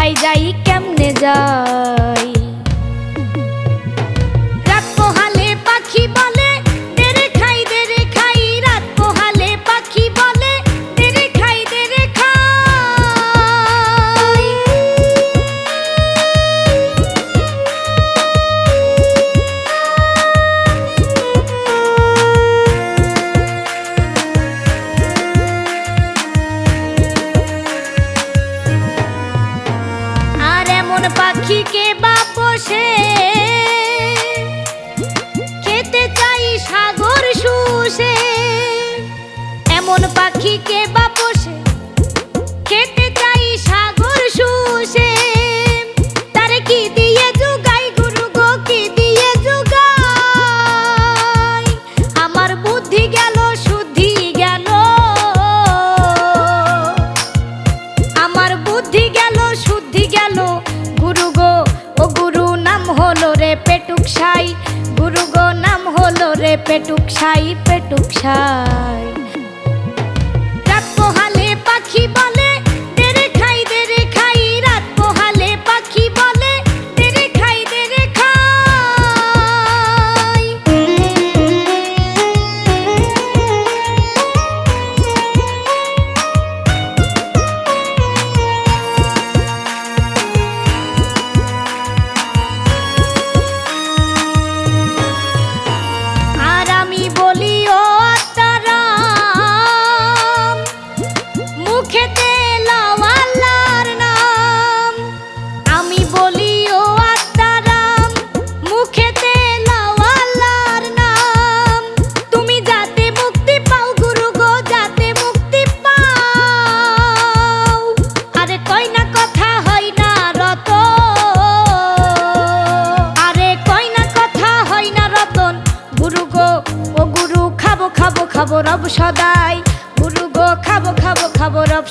কোথায় যাই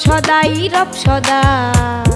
সদাই রব সদাই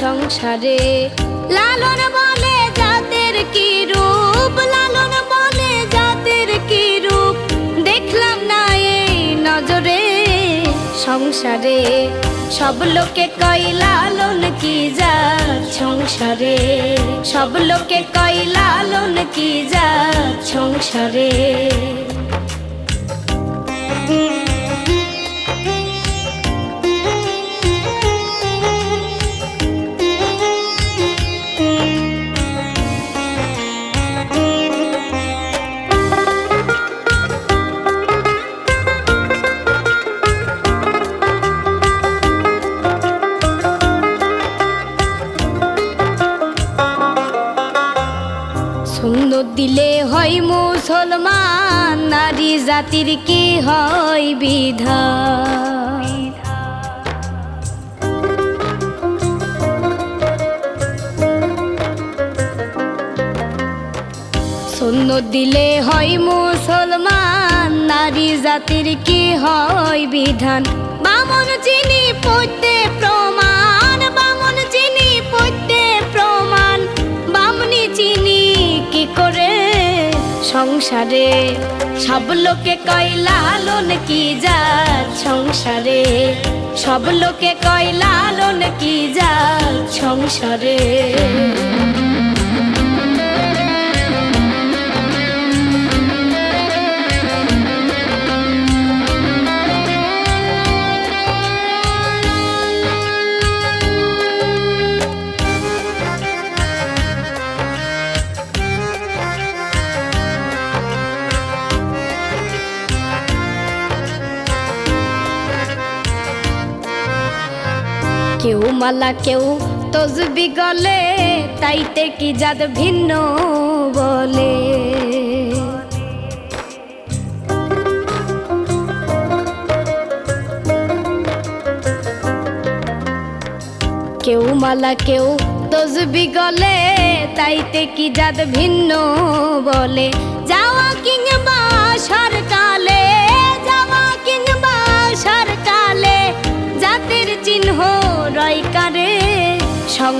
সংসারে। লালন বলে জাতের কি রূপ? লালন বলে জাতের কি রূপ? দেখলাম না এই নজরে সংসারে। সব লোকে কই লালন কি যা সংসারে? সব লোকে কই লালন কি যা সংসারে? জাতির কি হয় বিধান সুন্দর দিলে হয় মুসলমান, নারী জাতির কি হয় বিধান? বামন চিনি পড়তে প্রমাণ, বামন চিনি পড়তে প্রমাণ। বামনি চিনি কি করে সংসারে? সব লোকে কয়, লালন কি যা সংসারে? সব লোকে কয়, লালন কি যা সংসারে? মালা কেউ তসবি গলে তাইতে কি জাত ভিন্ন বলে কেউ মালা কেউ তসবি গলে তাইতে কি জাত ভিন্ন বলে যাওয়া কিংবা সরকালে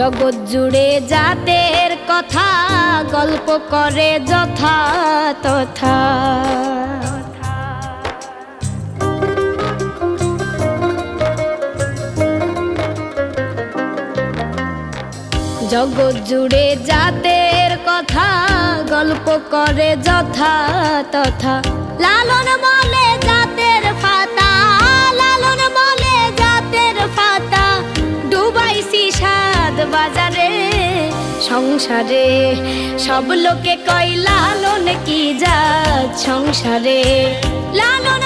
জগৎ জুড়ে জাতের কথা গল্প করে যথা তথা। জগৎ জুড়ে জাতের কথা গল্প করে যথা তথা। লালন বলে ডুবাইছি সাদ বাজারে। সংসারে সব লোকে কয় লালন কি যা সংসারে? লালন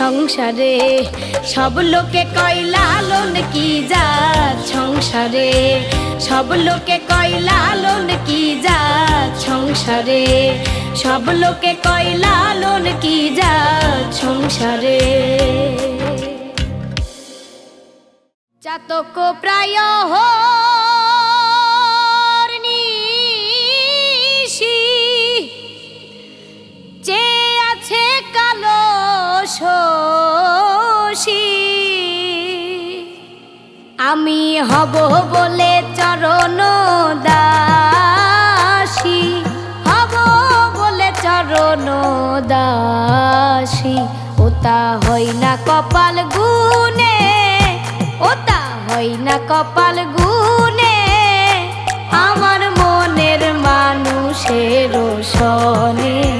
সংসারে? সব লোকে কয়, লালন কি যা সংসারে? সব লোকে কয়, লালন কি যা সংসারে? সব লোকে কয়, লালন কি যা সংসারে? চাতক প্রায় হর্নিশি শশী। আমি হব বলে চরণ দাসী। হব বলে চরণ দাসী। ওতা হই না কপাল গুনে ওতা হই না কপাল গুনে আমার মনের মানুষের সনে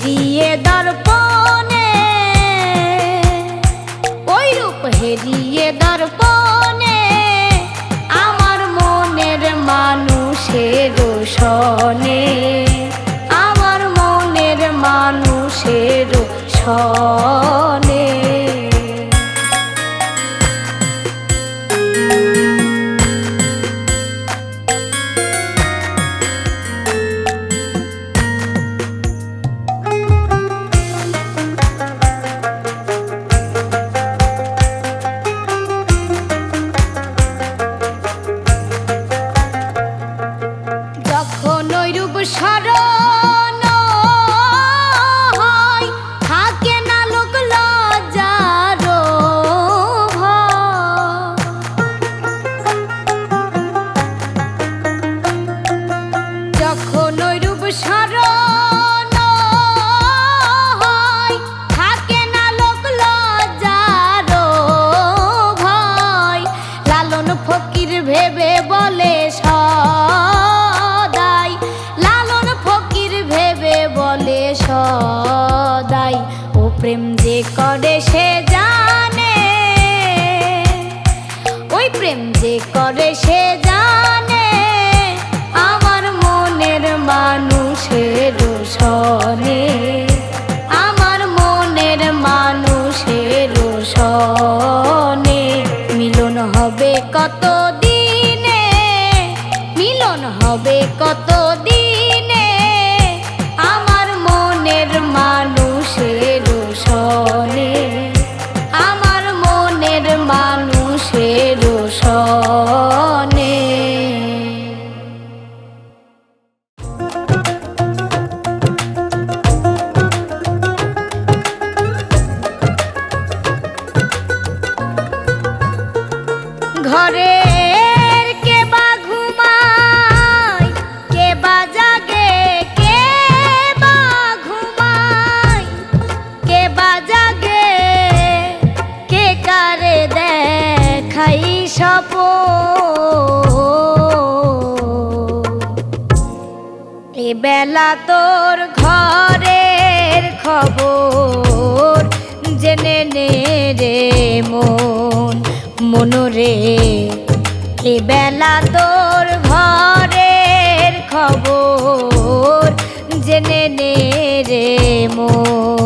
feliz. বেলা তোর ঘরের খবর। জেনে নে রে মন মনোরে এ বেলা তোর ঘরের খবর। জেনে নে রে মন।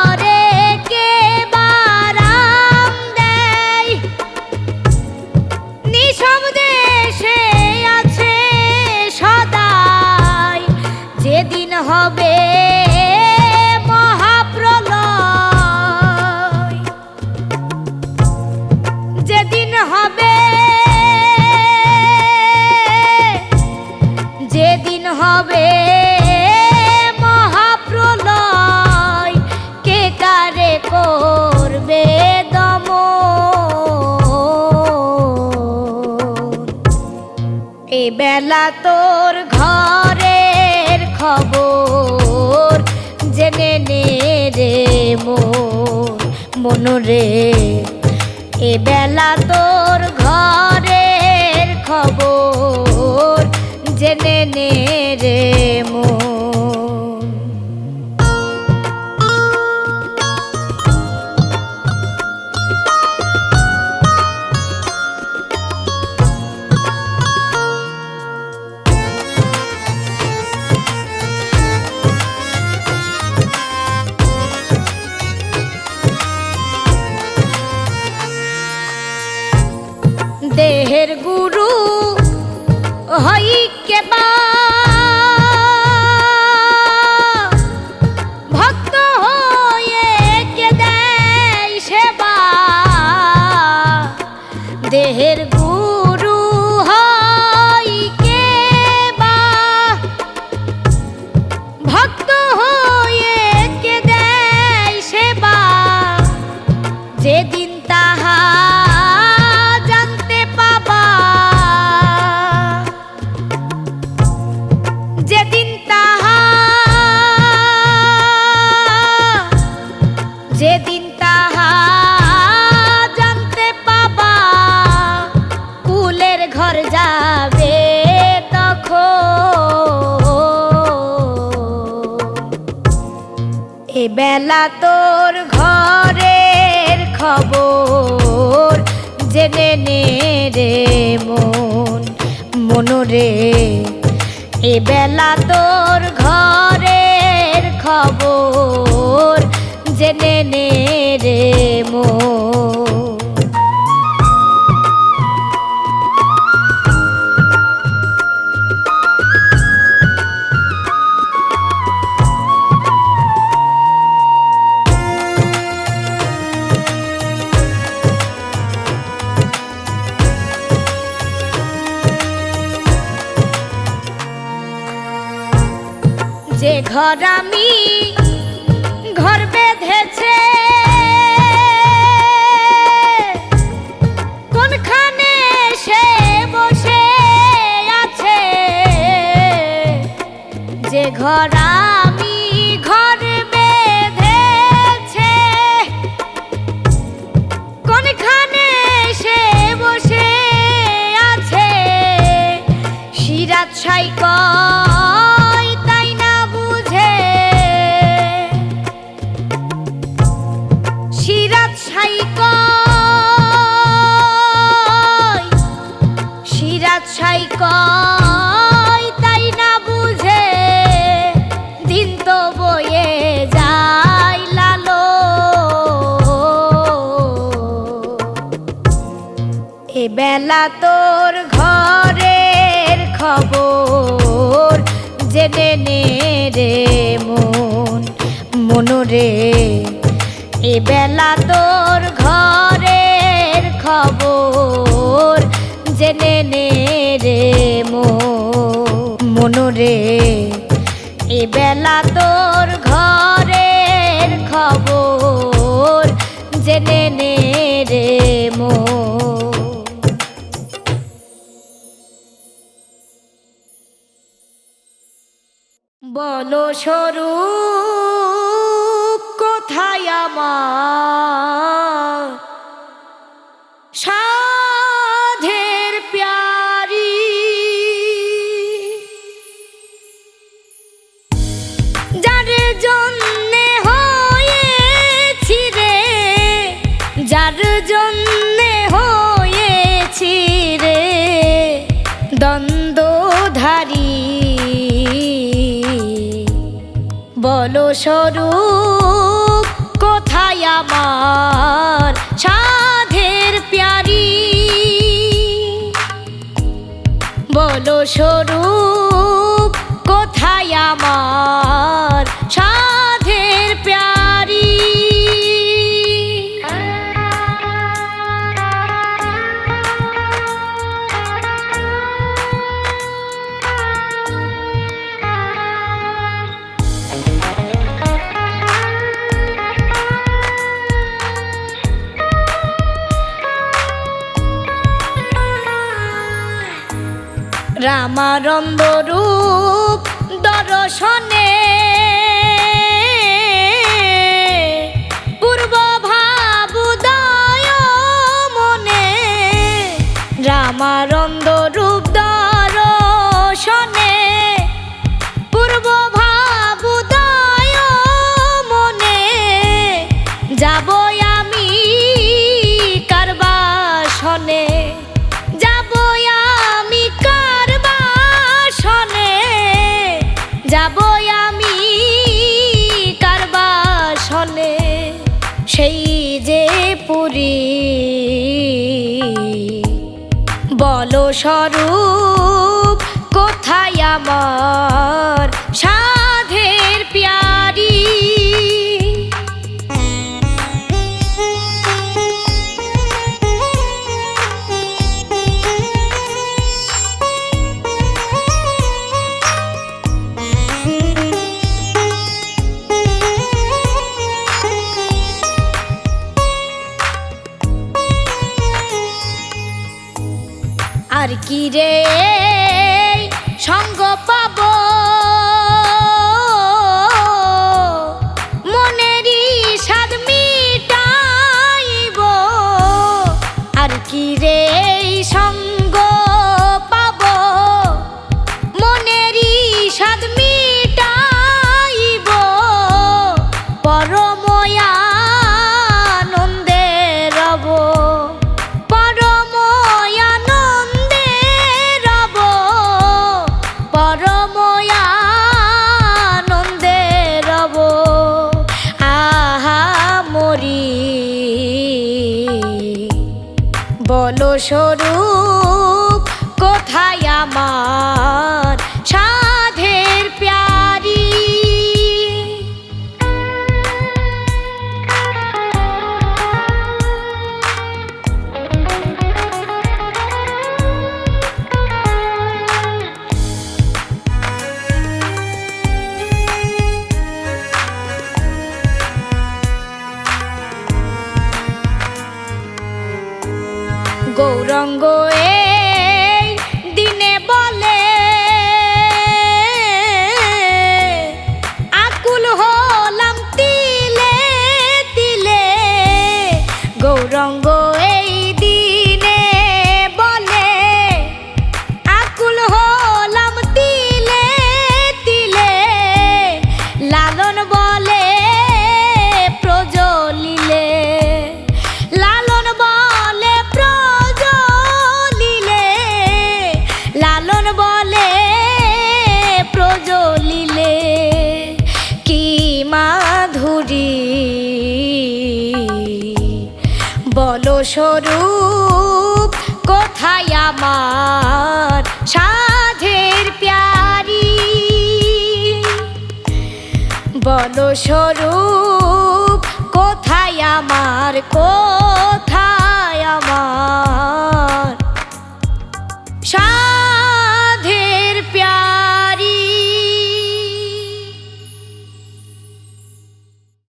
মনরে এ বেলা তোর ঘরের খবর জেনে নে রে মোর মনরে এ বেলা তোর ঘরের খবর জেনে নে। এ বেলা তোর ঘরের খবর জেনে নে রে মন মনরে এ বেলা তোর ঘরের খবর জেনে নে রে মন বলো স্বরূপ কোথায় আমার? সাধের প্যারি। যার জন্যে হয়েছি রে যার জন্যে হয়েছি রে দ্বন্দ্বধারী বলো স্বরূপ কোথায় আমার সাধের প্যারি। বলো স্বরূপ কোথায় আমার রামারম্ব রূপ দর্শনে সেই যে পুরী। বলো স্বরূপ কোথায় আমার day. স্বরূপ কোথায় আমার কোথায়